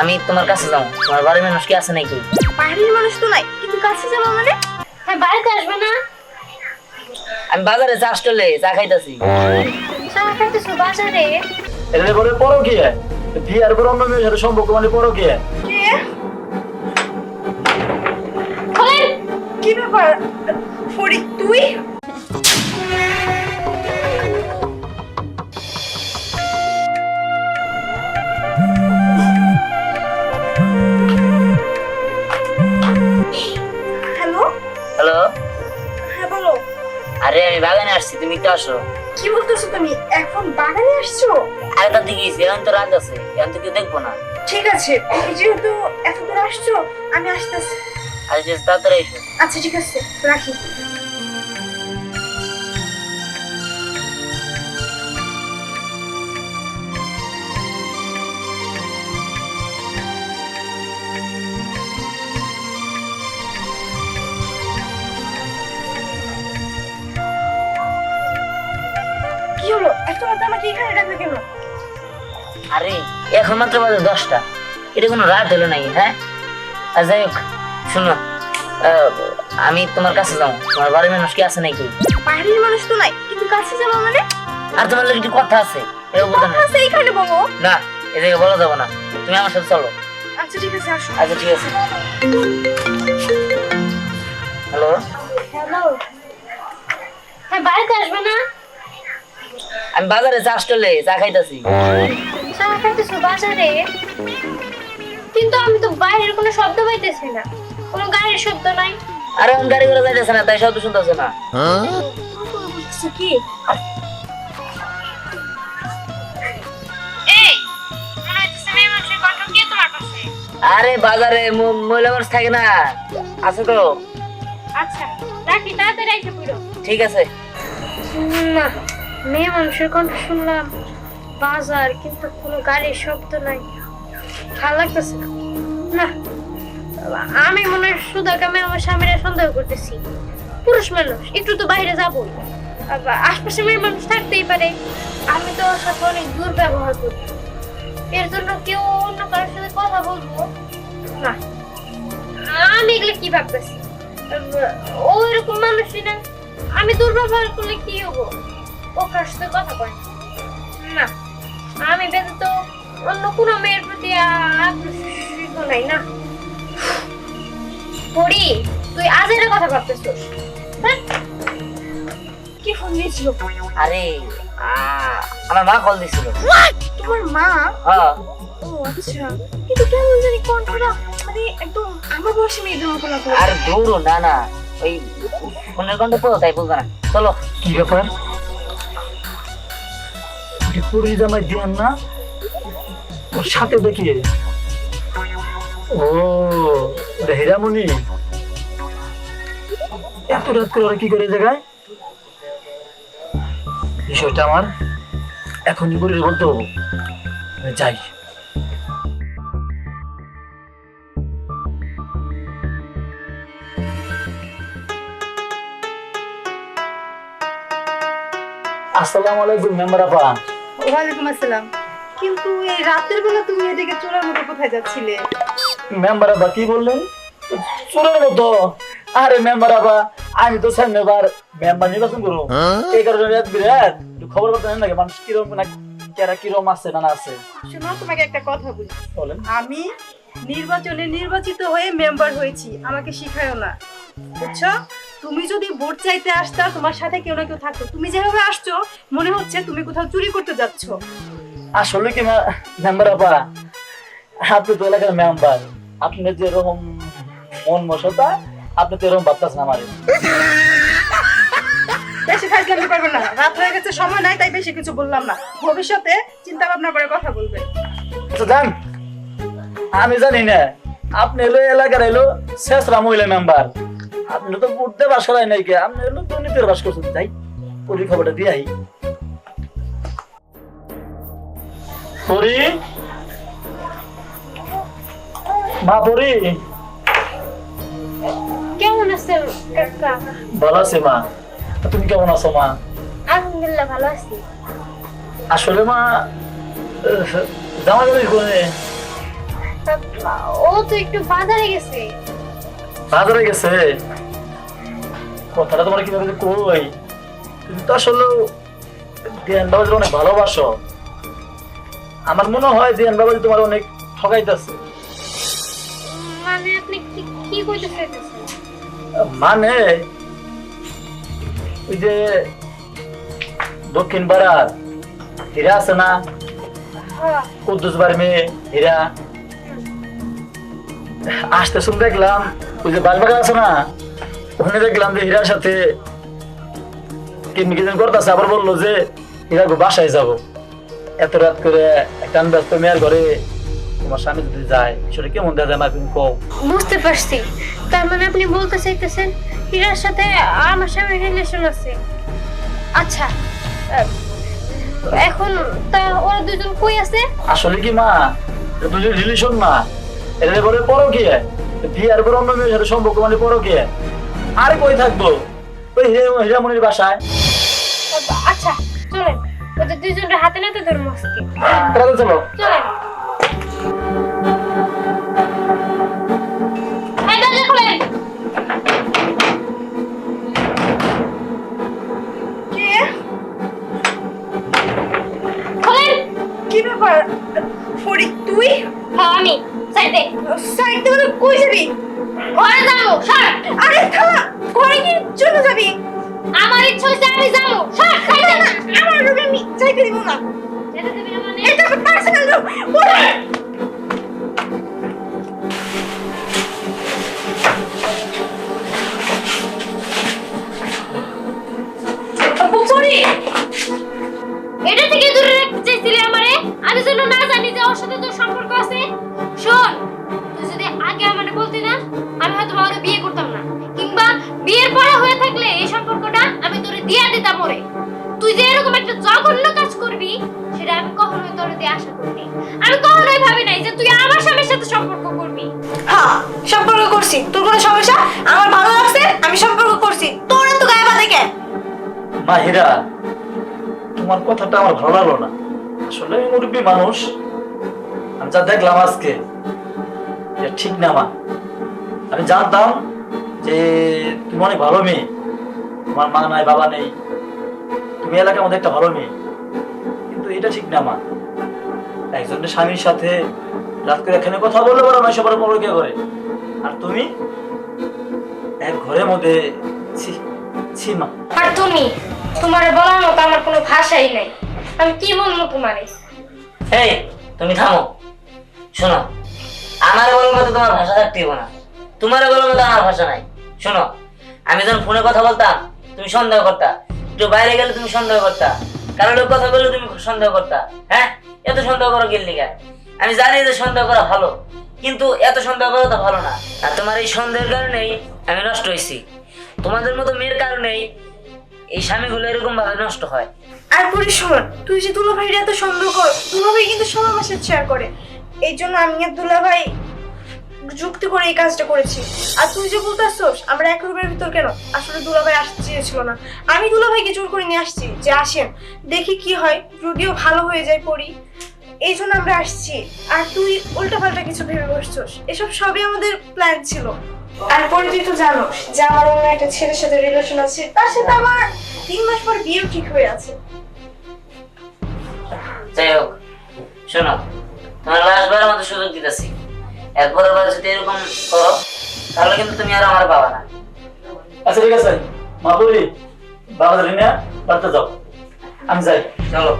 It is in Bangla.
আমি তোমার কাছে যাও তোমার বাড়ির মানুষ কি আছে নাকি? বাড়ির মানুষ তো নাই কিন্তু কাছে যাব মানে? হ্যাঁ বাড়িতে আসবে না। আমি বাজারে চা স্টলে চা খাইতাছি। চা খাইতেছো বাজারে? বলে পরো কি বিয়ার পর অন্য মেয়ের সাথে সম্পর্ক মানে পরো কি? কি ব্যাপার? ফরিদ তুই? আমি বাগানে আসছি তুমি একটু আসো। কি বলতেছো তুমি? এখন বাগানে আসছো? আরে তার দিকে এখন তো রাত আছে এখন তো কেউ দেখব না। ঠিক আছে তুমি যেহেতু এত দূর আসছো আমি আসতেছি। আচ্ছা তাড়াতাড়ি এসো। আচ্ছা ঠিক আছে রাখি। কি হলো? এত রাতে আমাকে এখানে ডাকলে কেন? আরে এখন মাত্র বাজে দশটা। এটা কোনো রাত হলো নাকি হ্যাঁ? আর যাই হোক শোনো আমি তোমার কাছে যাও তোমার বাড়ির মানুষ কি আছে নাকি? বাড়ির মানুষ তো নাই কিন্তু কাছে যাব মানে? আর তোমার একটু কথা আছে না আচ্ছা এইখানে বলো। না এ জায়গায় বলা যাবে না। তুমি আমার সাথে চলো। আচ্ছা ঠিক আছে আসো। আচ্ছা ঠিক আছে। হ্যালো? হ্যালো। হ্যাঁ বাড়িতে আসবে না? আমি বাজারে চা স্টলে চা খাইতেছি। চা খাইতেছো বাজারে? কিন্তু আমি তো বাইরের কোনো শব্দ পাইতেছি না। কোনো গাড়ির শব্দ নাই। আরে আমি গাড়ি করে যাইতেছে না তাই শব্দ শুনতেছে না। কি আরে বাজারে মহিলা মানুষ থাকে না। আছে তো। আচ্ছা রাখি তাড়াতাড়ি পুরো ঠিক আছে। না। মেয়ে মানুষের কণ্ঠ শুনলাম, বাজার, কিন্তু কোনো গাড়ির শব্দ নাই। ভালো লাগতেছে না। আমি মনে হয় সুদাকে আমি আমার স্বামীরা সন্দেহ করতেছি। পুরুষ মানুষ, একটু তো বাইরে আবার আশপাশে মেয়ে মানুষ থাকতেই পারে। আমি তো ওর সাথে অনেক দুর্ব্যবহার করি। এর জন্য কেউ অন্য কারোর সাথে কথা বলব? না। আমি এগুলো কি ভাবতেছি? ও এরকম মানুষই না। আমি দুর্ব্যবহার করলে কি হব? ও কার সাথে কথা কয় না। না আমি ব্যতীত অন্য কোনো মেয়ের প্রতি আ- আগ্রহ নাই না। পড়ি তুই আজের কথা ভাবতেছিস? হ্যাঁ? কি ফোন দিয়েছিল? আরে আ- আমার মা কল দিছিল তোমার মা? হ্যাঁ। ও আচ্ছা। কিন্তু কেমন জানি কণ্ঠটা মানে একদম আমার বয়সী মেয়েদের মতো লাগল। আর দূর না না। ওই ফোনের কণ্ঠ তো তাই বলবে না। চলো কি ব্যাপার? পুরি জামাই দিয়ান না, ওর সাথে দেখি। ও ওটা এত রাত করে ওরা কি করে জায়গায়? বিষয়টা আমার এখনই করে বলতে যাই। আসসালামু আলাইকুম, মেম্বার আপা। ওয়ালাইকুম আসসালাম। কিন্তু এই রাতের বেলা তুমি এদিকে চোরের মতো কোথায় যাচ্ছিলে? মেম্বার আবা কি বললেন? চোরের মতো আরে মেম্বার আবা আমি তো সামনেবার মেম্বার নির্বাচন করব। এই কারণে রাত বিরাট একটু খবর করতে নাকি মানুষ কীরকম না কেরা কীরকম আছে না না আছে। শোনো তোমাকে একটা কথা বলি। বলেন। আমি নির্বাচনে নির্বাচিত হয়ে মেম্বার হয়েছি আমাকে শিখায়ও না। বুঝছ? তুমি যদি ভোট চাইতে আসতা তোমার সাথে কেউ না কেউ থাকতো। তুমি যেভাবে আসছো মনে হচ্ছে তুমি কোথাও চুরি করতে যাচ্ছ। আসলে কি মেম্বার আপা? আপনি তো এলাকার মেম্বার আপনি যেরকম মন মশতা আপনি তো এরকম ভাবতেছেন আমার। বেশি ফাইজলামি করবে না। রাত হয়ে গেছে সময় নাই তাই বেশি কিছু বললাম না। ভবিষ্যতে চিন্তা ভাবনা করে কথা বলবে। আচ্ছা জান আমি জানি না। আপনি এলো এলাকার এলো শেষরা মহিলা মেম্বার আপনি তো পড়তে বাস করাই নাই কে? আপনি এলো দুর্নীতির বাস করছেন তাই পরি খবরটা দিয়ে আই। পরি? মা পরি? কেমন আছেন কাকা? ভালো আছে মা। তুমি কেমন আছো মা? আলহামদুলিল্লাহ ভালো আছি। আসলে মা জামা জামাই করে? ও তো একটু বাজারে গেছে। বাজারে গেছে? কথাটা তোমার কীভাবে কই? তুমি তো আসলে দিয়ান বাবাজি অনেক ভালোবাসো। আমার মনে হয় দিয়ান বাবাজি তোমার অনেক ঠকাইতেছে। মানে আপনি কি কি কইতে চাইতেছেন? মানে ওই যে দক্ষিণ পাড়ার হীরা আছে না? হ্যাঁ। কুদ্দুস বার মেয়ে হীরা। আসতে শুন দেখলাম ওই যে বাসবাগান আছে না? ওখানে দেখলাম যে হীরার সাথে করতেছে আবার বলল যে হীরা গো বাসায় যাব। এত রাত করে একটা ব্যস্ত মেয়ের ঘরে তোমার স্বামী যদি যায় সেটা কেমন দেখা যায় তুমি কও। বুঝতে পারছি। তার মানে আপনি বলতে চাইতেছেন হীরার সাথে আমার স্বামীর রিলেশন আছে। আচ্ছা এখন তা ওরা দুজন কই আছে? আসলে কি মা তো রিলেশন না বলে পরো কি বিয়ার পর অন্য মেয়ের সাথে সম্পর্ক মানে পরো কি আর কই থাকব? ওই হীরা- হীরামণির বাসায়। আচ্ছা চলেন। ওদের দুজনের হাতে নাতে ধরবো আজকে। তাহলে চলো। চলেন। কে? ব্যাপার? ফরিদ তুই? হ্যাঁ আমি। সাইডে সাইড থেকে কই যাবি? ঘরে যাব সর। আরে থামা ঘরে কি জন্য যাবি? আমার ইচ্ছা হইছে আমি যাব সর সাইডে না আমার রুমে আমি যাইতে দিব না। যেতে দিবি না মানে? এটা তো পার্সোনাল রুম ওরে এটা থেকে দূরে রাখতে চাইছিলি আমারে? আমি যেন না জানি যে ওর সাথে তোর সম্পর্ক আছে। হ্যাঁ সম্পর্ক করছি। তোর কোনো সমস্যা? আমার ভালো লাগছে, আমি সম্পর্ক করছি। তোর গায়ে কেন? তোমার কথাটা আমার ভালো লাগল না। আসলে আমি মুরব্বী মানুষ। আমি যা দেখলাম আজকে ঠিক না মা আমি জানতাম যে তুমি অনেক ভালো মেয়ে। তোমার মা নাই, বাবা নেই। তুমি এলাকার মধ্যে একটা ভালো মেয়ে। কিন্তু এটা ঠিক না মা একজনের স্বামীর সাথে রাত করে এখানে কথা বললে পারো না সবার বড় কে করে আর তুমি? এক ঘরের মধ্যে ছি ছি মা। আর তুমি? তোমার বলার মতো আমার কোনো ভাষাই নাই। আমি কি বলব তোমারে? এই তুমি থামো। শোনো আমার বলার মতো তোমার ভাষা থাকতে হবে না। তোমার বলার মতো আমার ভাষা নাই। শোনো আমি যখন ফোনে কথা বলতাম তুমি সন্দেহ করতা। একটু বাইরে গেলে তুমি সন্দেহ করতা। কারও লোক কথা বললে তুমি সন্দেহ করতা। হ্যাঁ? এত সন্দেহ করো গেল লিগা আমি জানি যে সন্দেহ করা ভালো, কিন্তু এত সন্দেহ করা তো ভালো না। আর তোমার এই সন্দেহের কারণেই আমি নষ্ট হয়েছি। তোমাদের মতো মেয়ের কারণেই এই স্বামীগুলো এরকম ভাবে নষ্ট হয়। আর পরে শোন, তুই যে দুলা ভাইয়ের এত সন্দেহ কর দুলা ভাই কিন্তু সব আমার সাথে শেয়ার করে। এই জন্য আমি আর দুলা ভাই যুক্তি করে এই কাজটা করেছি। আর তুই যে বলতেছস, আমরা এক রুমের ভিতর কেন? আসলে দুলা ভাই আসতে চেয়েছিল না। আমি দুলা ভাইকে জোর করে নিয়ে আসছি যে আসেন, দেখি কি হয়। যদিও ভালো হয়ে যায় পড়ি এই জন্য আমরা আসছি। আর তুই উল্টা পাল্টা কিছু ভেবে বসছস। এসব সবই আমাদের প্ল্যান ছিল। আর পরে তুই তো জানোস যে আমার অন্য একটা ছেলের সাথে রিলেশন আছে। তার সাথে আমার তিন মাস পর বিয়েও ঠিক হয়ে আছে। যাই হোক শোনো তোমার লাস্টবারের মতো সুযোগ দিতেছি। এরপরের বার যদি এরকম করো তাহলে কিন্তু তুমি আর আমার পাবা না। আচ্ছা ঠিক আছে। মা বলি বাবা ধরে নিয়ে বাড়তে যাও। আমি যাই। চলো।